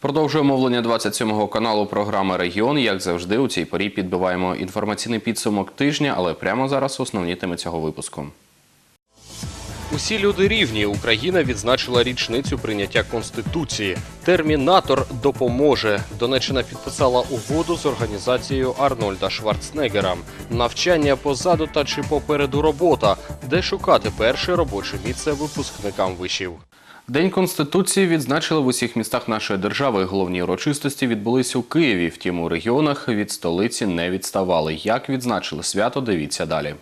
Продовжуємо мовлення 27-го каналу програми Регіон. Як завжди, у цій порі підбиваємо інформаційний підсумок тижня, але прямо зараз основні теми цього випуску. Усі люди рівні. Україна відзначила річницю прийняття конституції. Термінатор допоможе. Донеччина підписала угоду з організацією Арнольда Шварценеггера. Навчання позаду та чи попереду робота, де шукати перше робоче місце випускникам вишів. День конституції відзначили в усіх містах нашої держави. Головні урочистості відбулись у Києві. Втім, у регіонах від столиці не відставали. Як відзначили свято, дивіться далі.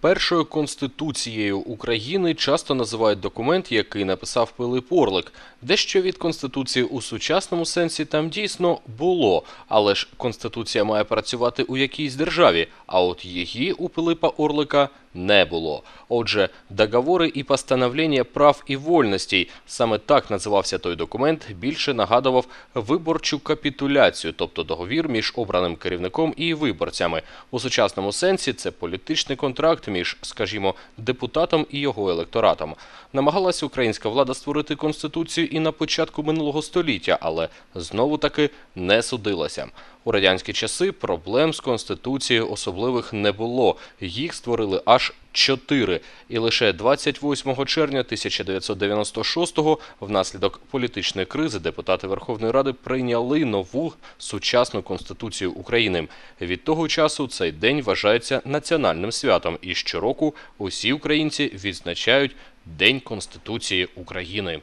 Першою конституцією України часто називають документ, який написав Пилип Орлик. Дещо від конституції у сучасному сенсі там дійсно було, але ж конституція має працювати у якійсь державі, а от її у Пилипа Орлика не було. Отже, договори і постановлення прав і вольностей саме так називався той документ. Більше нагадував виборчу капітуляцію, тобто договір між обраним керівником і виборцями. У сучасному сенсі це політичний контракт між, скажімо, депутатом і його електоратом. Намагалася українська влада створити конституцію і на початку минулого століття, але знову таки не судилася. У радянські часи проблем з конституцією особливих не було. Їх створили аж чотири. І лише 28 червня 1996-го внаслідок політичної кризи депутати Верховної Ради прийняли нову сучасну конституцію України. Від того часу цей день вважається національним святом, і щороку усі українці відзначають День Конституції України.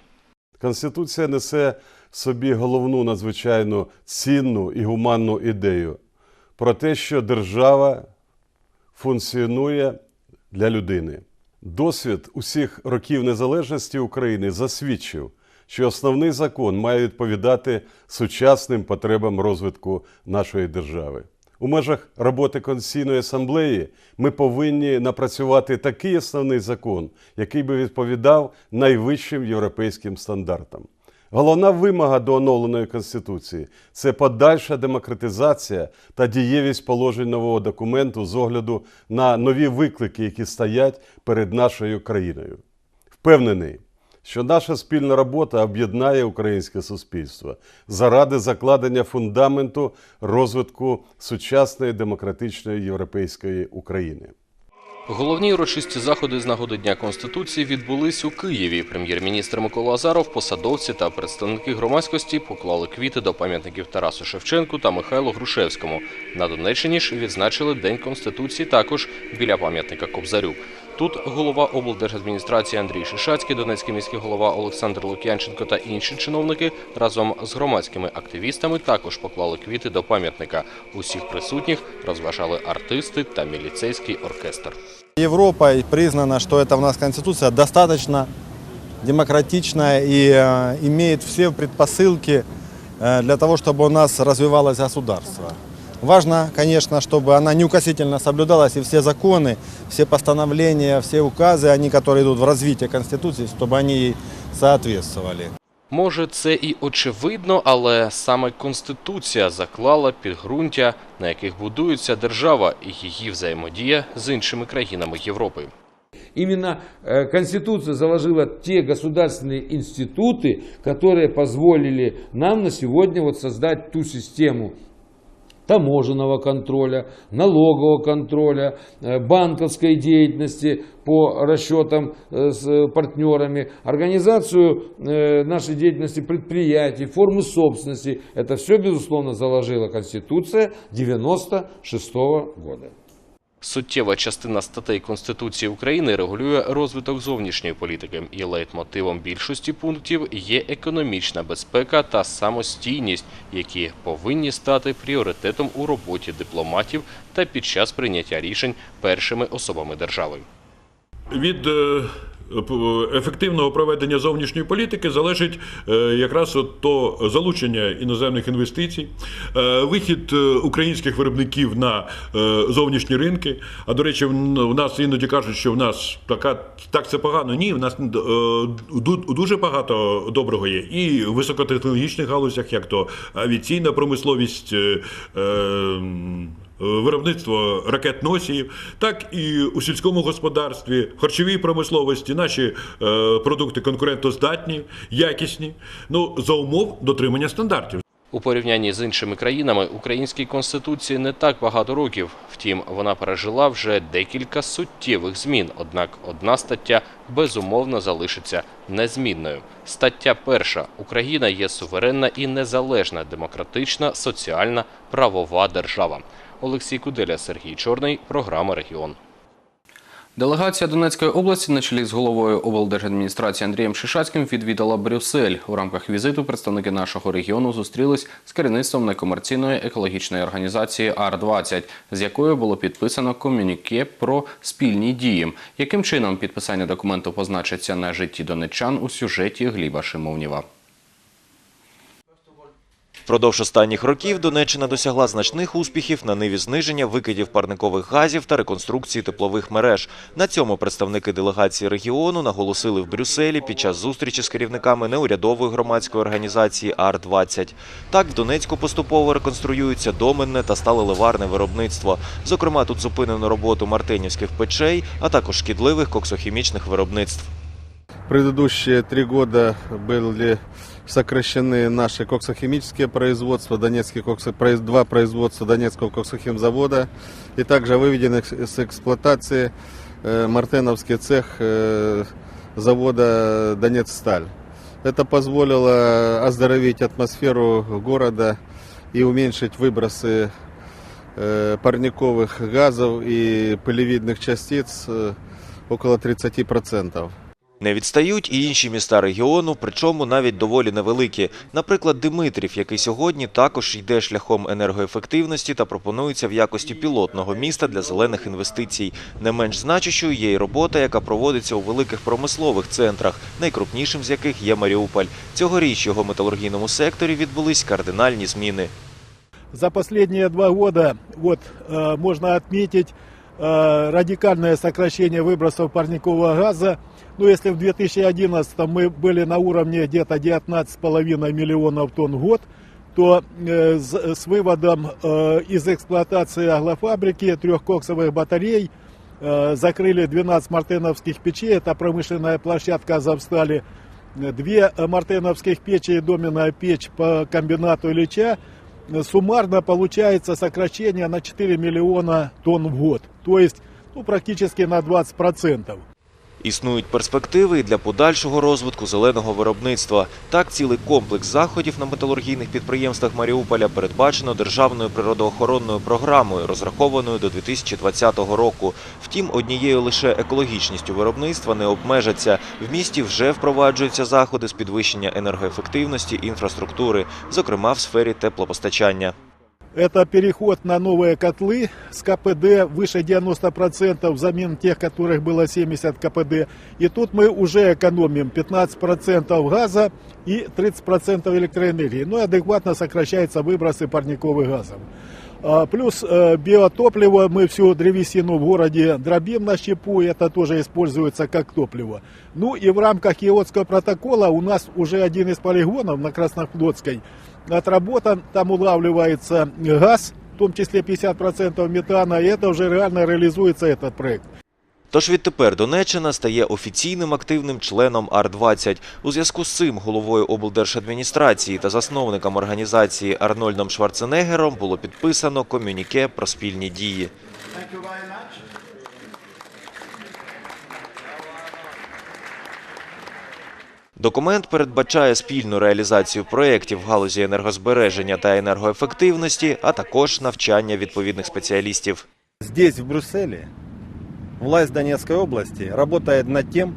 Конституція несе собі головну надзвичайно цінну і гуманну ідею про те, що держава функціонує для людини. Досвід усіх років незалежності України засвідчив, що основний закон має відповідати сучасним потребам розвитку нашої держави. У межах роботи Конституційної асамблеї ми повинні напрацювати такий основний закон, який би відповідав найвищим європейським стандартам. Головна вимога до оновленої конституції це подальша демократизація та дієвість положень нового документу з огляду на нові виклики, які стоять перед нашою країною. Впевнений, що наша спільна робота об'єднає українське суспільство заради закладення фундаменту розвитку сучасної демократичної європейської України. Головні урочисті заходи з нагоди Дня Конституції відбулись у Києві. Прем'єр-міністр Микола Азаров, посадовці та представники громадськості поклали квіти до пам'ятників Тарасу Шевченку та Михайлу Грушевському. На Донеччині ж відзначили День Конституції також біля пам'ятника Кобзарю. Тут голова облдержадміністрації Андрій Шишацький, Донецький міський голова Олександр Лук'янченко та інші чиновники разом з громадськими активістами також поклали квіти до пам'ятника. Усіх присутніх розважали артисти та міліцейський оркестр. Европой признано, что эта у нас конституция достаточно демократичная и э, имеет все предпосылки э, для того, чтобы у нас развивалось государство. Важно, конечно, чтобы она неукосительно соблюдалась, и все законы, все постановления, все указы, они, которые идут в развитие Конституции, чтобы они ей соответствовали. Може, це і очевидно, але саме Конституція заклала підґрунтя, на яких будується держава і її взаємодія з іншими країнами Європи. Именно э, Конституция заложила те государственные институты, которые позволили нам на сегодня вот создать ту систему таможенного контроля, налогового контроля, э, банковской деятельности по расчетам э, с партнерами, организацию э, нашей деятельности предприятий, формы собственности. Это все, безусловно, заложила Конституция 1996 года. Суттєва частина статей Конституції України регулює розвиток зовнішньої політики, і лейтмотивом більшості пунктів є економічна безпека та самостійність, які повинні стати пріоритетом у роботі дипломатів та під час прийняття рішень першими особами держави. від е, ефективного проведення зовнішньої політики залежить е, якраз от то залучення іноземних інвестицій, е, вихід е, українських виробників на зовнішні ринки. А до речі, в нас іноді кажуть, що в нас така так це погано. Ні, в нас дуже багато доброго є. І в високотехнологічних галузях, як то авіаційна промисловість. Е, виробництво ракет-носіїв, так і у сільському господарстві, харчовій промисловості наші е, продукти конкурентоздатні, якісні, ну за умов дотримання стандартів. У порівнянні з іншими країнами українській конституції не так багато років. Втім, вона пережила вже декілька суттєвих змін. Однак одна стаття безумовно залишиться незмінною. Стаття перша: Україна є суверенна і незалежна, демократична, соціальна, правова держава. Олексій Куделя, Сергій Чорний, програма Регіон. Делегація Донецької області на чолі з головою облдержадміністрації Андрієм Шишацьким відвідала Брюссель. У рамках візиту представники нашого регіону зустрілись з керівництвом некомерційної екологічної організації АР-20, з якою було підписано комюніке про спільні дії. Яким чином підписання документу позначиться на житті донеччан у сюжеті Гліба Шимовнєва? Впродовж останніх років Донеччина досягла значних успіхів на ниві зниження викидів парникових газів та реконструкції теплових мереж. На цьому представники делегації регіону наголосили в Брюсселі під час зустрічі з керівниками неурядової громадської організації АР-20. Так, в Донецьку поступово реконструюється доменне та сталеливарне виробництво. Зокрема, тут зупинено роботу мартинівських печей, а також шкідливих коксохімічних виробництв. Предыдущие три года были сокращены наши коксохимические производства, Донецкий коксо, два производства Донецкого коксохимзавода, и также выведен экс- с эксплуатации э, Мартеновский цех э, завода Донецсталь. Это позволило оздоровить атмосферу города и уменьшить выбросы э, парниковых газов и пылевидных частиц около 30%. Не відстають і інші міста регіону, причому навіть доволі невеликі. Наприклад, Димитрів, який сьогодні також йде шляхом енергоефективності та пропонується в якості пілотного міста для зелених інвестицій. Не менш значущою є й робота, яка проводиться у великих промислових центрах, найкрупнішим з яких є Маріуполь. Цьогоріч його металургійному секторі відбулись кардинальні зміни. За последние два года вот, э, можно отметить э, радикальное сокращение выбросов парникового газа. Ну, если в 2011 мы были на уровне где-то 19,5 миллионов тонн в год, то э, с, с выводом э, из эксплуатации аглофабрики трех коксовых батарей э, закрыли 12 мартеновских печей. Это промышленная площадка Азовстали. Две э, мартеновских печи и доменная печь по комбинату Ильича суммарно получается сокращение на 4 миллиона тонн в год. То есть ну, практически на 20%. Існують перспективи і для подальшого розвитку зеленого виробництва. Так, цілий комплекс заходів на металургійних підприємствах Маріуполя передбачено державною природоохоронною програмою, розрахованою до 2020 року. Втім, однією лише екологічністю виробництва не обмежаться. В місті вже впроваджуються заходи з підвищення енергоефективності інфраструктури, зокрема в сфері теплопостачання. Это переход на новые котлы с КПД выше 90%, взамен тех, которых было 70 КПД. И тут мы уже экономим 15% газа и 30% электроэнергии. Ну и адекватно сокращаются выбросы парниковых газов. А, Плюс э, биотопливо, мы всю древесину в городе дробим на щепу, и это тоже используется как топливо. Ну и в рамках Киотского протокола у нас уже один из полигонов на Краснофлотской отработан, там улавливается газ, в том числе 50% метана, и это уже реально реализуется этот проект. Тож відтепер Донеччина стає офіційним активним членом АР-20. У зв'язку з цим головою облдержадміністрації та засновником організації Арнольдом Шварценеггером було підписано комюніке про спільні дії. Документ передбачає спільну реалізацію проєктів в галузі енергозбереження та енергоефективності, а також навчання відповідних спеціалістів. Здесь, в Брюсселе, власть Донецкой области работает над тем,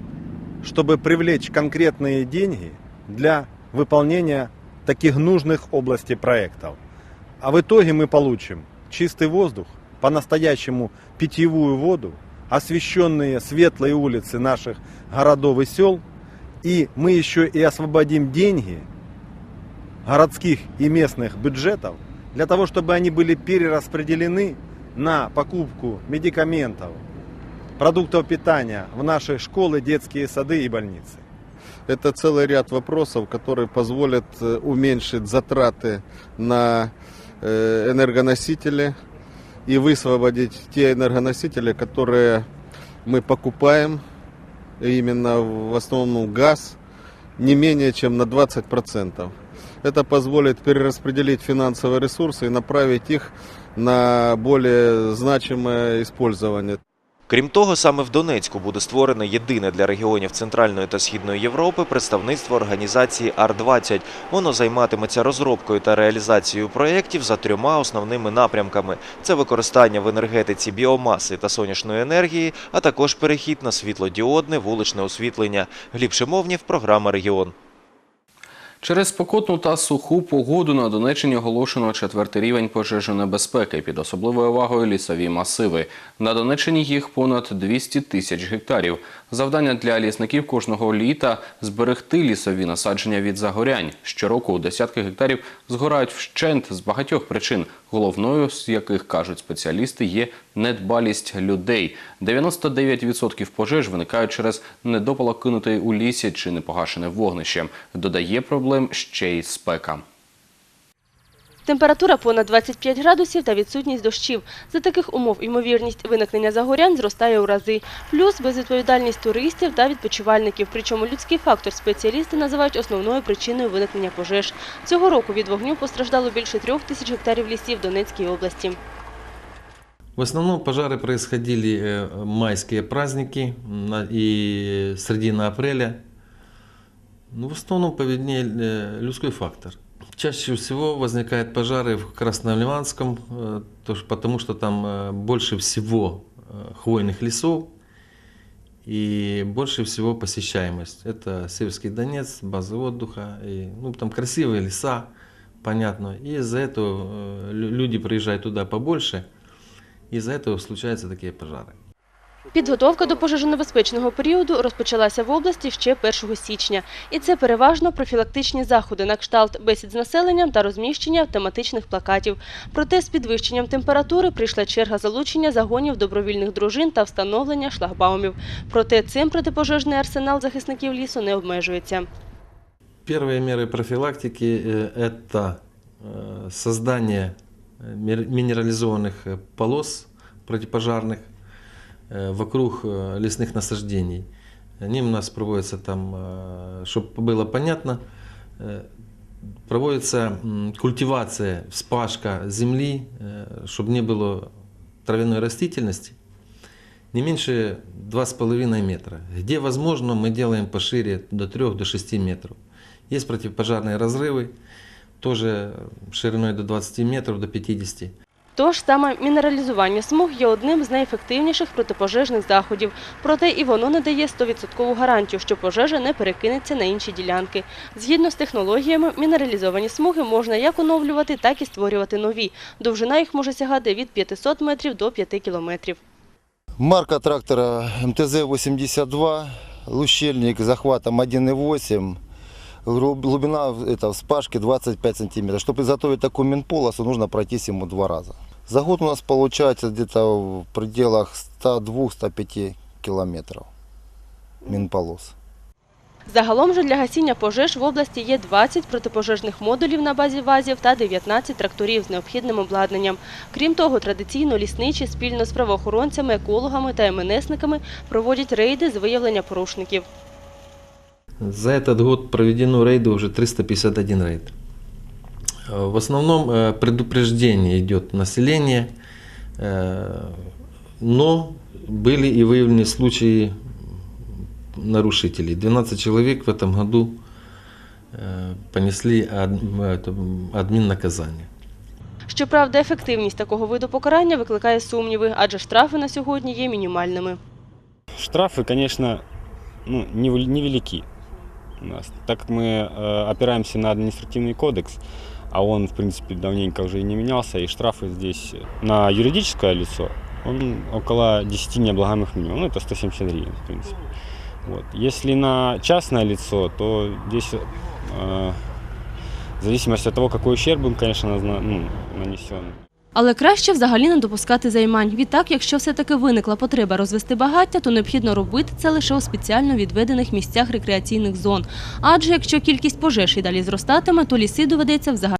чтобы привлечь конкретные деньги для выполнения таких нужных области проектов. А в итоге мы получим чистый воздух, по-настоящему питьевую воду, освещенные светлые улицы наших городов и сел, и мы еще и освободим деньги городских и местных бюджетов для того, чтобы они были перераспределены на покупку медикаментов, продуктов питания в наши школы, детские сады и больницы. Это целый ряд вопросов, которые позволят э, уменьшить затраты на э, энергоносители, и высвободить те энергоносители, которые мы покупаем, именно в основном газ, не менее чем на 20%. Это позволит перераспределить финансовые ресурсы и направить их на более значимое использование. Крім того, саме в Донецьку буде створене єдине для регіонів Центральної та Східної Європи представництво організації Ар-20. Воно займатиметься розробкою та реалізацією проєктів за трьома основними напрямками: це використання в енергетиці біомаси та сонячної енергії, а також перехід на світлодіодне вуличне освітлення. Гліб Шимовнів, програма Регіон. Через спекотну та суху погоду на Донеччині оголошено четвертий рівень пожежонебезпеки під особливою увагою лісові масиви. На Донеччині їх понад 200 тисяч гектарів. Завдання для лісників кожного літа – зберегти лісові насадження від загорянь. Щороку десятки гектарів згорають вщент з багатьох причин, головною з яких, кажуть спеціалісти, є недбалість людей. 99% пожеж виникають через недопалок кинутий у лісі чи непогашене вогнище. Додає проблем ще й спека. Температура понад 25 градусів та відсутність дощів. За таких умов ймовірність виникнення загорянь зростає у рази. Плюс безвідповідальність туристів та відпочивальників. Причому людський фактор спеціалісти називають основною причиною виникнення пожеж. Цього року від вогню постраждало більше трьох тисяч гектарів лісів в Донецькій області. В основном пожары происходили э, майские праздники и середина апреля. Ну, в основном поведение э, людской фактор. Чаще всего возникают пожары в Красноливанском, э, потому что там больше всего хвойных лесов и больше всего посещаемость. Это Северский Донец, база отдыха, и, ну, там красивые леса, понятно. И из-за этого лю- люди приезжают туда побольше, из-за этого случаются такие пожары. Підготовка до пожежонебезпечного періоду розпочалася в області ще 1 січня. І це переважно профілактичні заходи на кшталт бесід з населенням та розміщення тематичних плакатів. Проте з підвищенням температури прийшла черга залучення загонів добровільних дружин та встановлення шлагбаумів. Проте цим протипожежний арсенал захисників лісу не обмежується. Первые меры профилактики э, – это э, создание э, мир- минерализованных э, полос противопожарных э, вокруг э, лесных насаждений. Они у нас проводятся там, чтобы было понятно, э, проводится м, культивация, вспашка земли, чтобы не было травяной растительности, не меньше 2,5 метра. Где возможно, мы делаем пошире до 3-6 метров. Есть противопожарные разрывы, тоже шириной до 20 метров, до 50. Тож саме мінералізування смуг є одним з найефективніших протипожежних заходів. Проте і воно не дає 100% гарантію, що пожежа не перекинеться на інші ділянки. Згідно з технологіями, мінералізовані смуги можна як оновлювати, так і створювати нові. Довжина їх може сягати від 500 метрів до 5 кілометрів. Марка трактора МТЗ-82, лущельник захватом 1,8, глуб- глубина это, вспашки 25 сантиметров. Чтобы изготовить такую минполосу, нужно пройтись ему два раза. За год у нас получается где-то в пределах 102-105 километров минполос. Загалом же для гасіння пожеж в області є 20 протипожежних модулів на базі ВАЗів та 19 тракторів з необхідним обладнанням. Крім того, традиційно лісничі спільно з правоохоронцями, екологами та МНСниками проводять рейди з виявлення порушників. За этот год проведено рейды уже 351 рейд. Э, В основном э, предупреждение идет население, э, но были и выявлены случаи нарушителей. 12 человек в этом году э, понесли ад- это, админ наказание. Щоправда, ефективність такого виду покарання викликає сумніви, адже штрафи на сьогодні є мінімальними. Штрафы, конечно, ну, невел- невелики У нас, так как мы э, опираемся на административный кодекс, а он, в принципе, давненько уже и не менялся, и штрафы здесь на юридическое лицо, он около 10 необлагаемых минимумов, ну, это 170 гривен, в принципе. Вот. Если на частное лицо, то здесь э, в зависимости от того, какой ущерб им, конечно, ну, нанесен. Але краще взагалі не допускати займань. Відтак, якщо все-таки виникла потреба розвести багаття, то необхідно робити це лише у спеціально відведених місцях рекреаційних зон. Адже якщо кількість пожеж і далі зростатиме, то ліси доведеться взагалі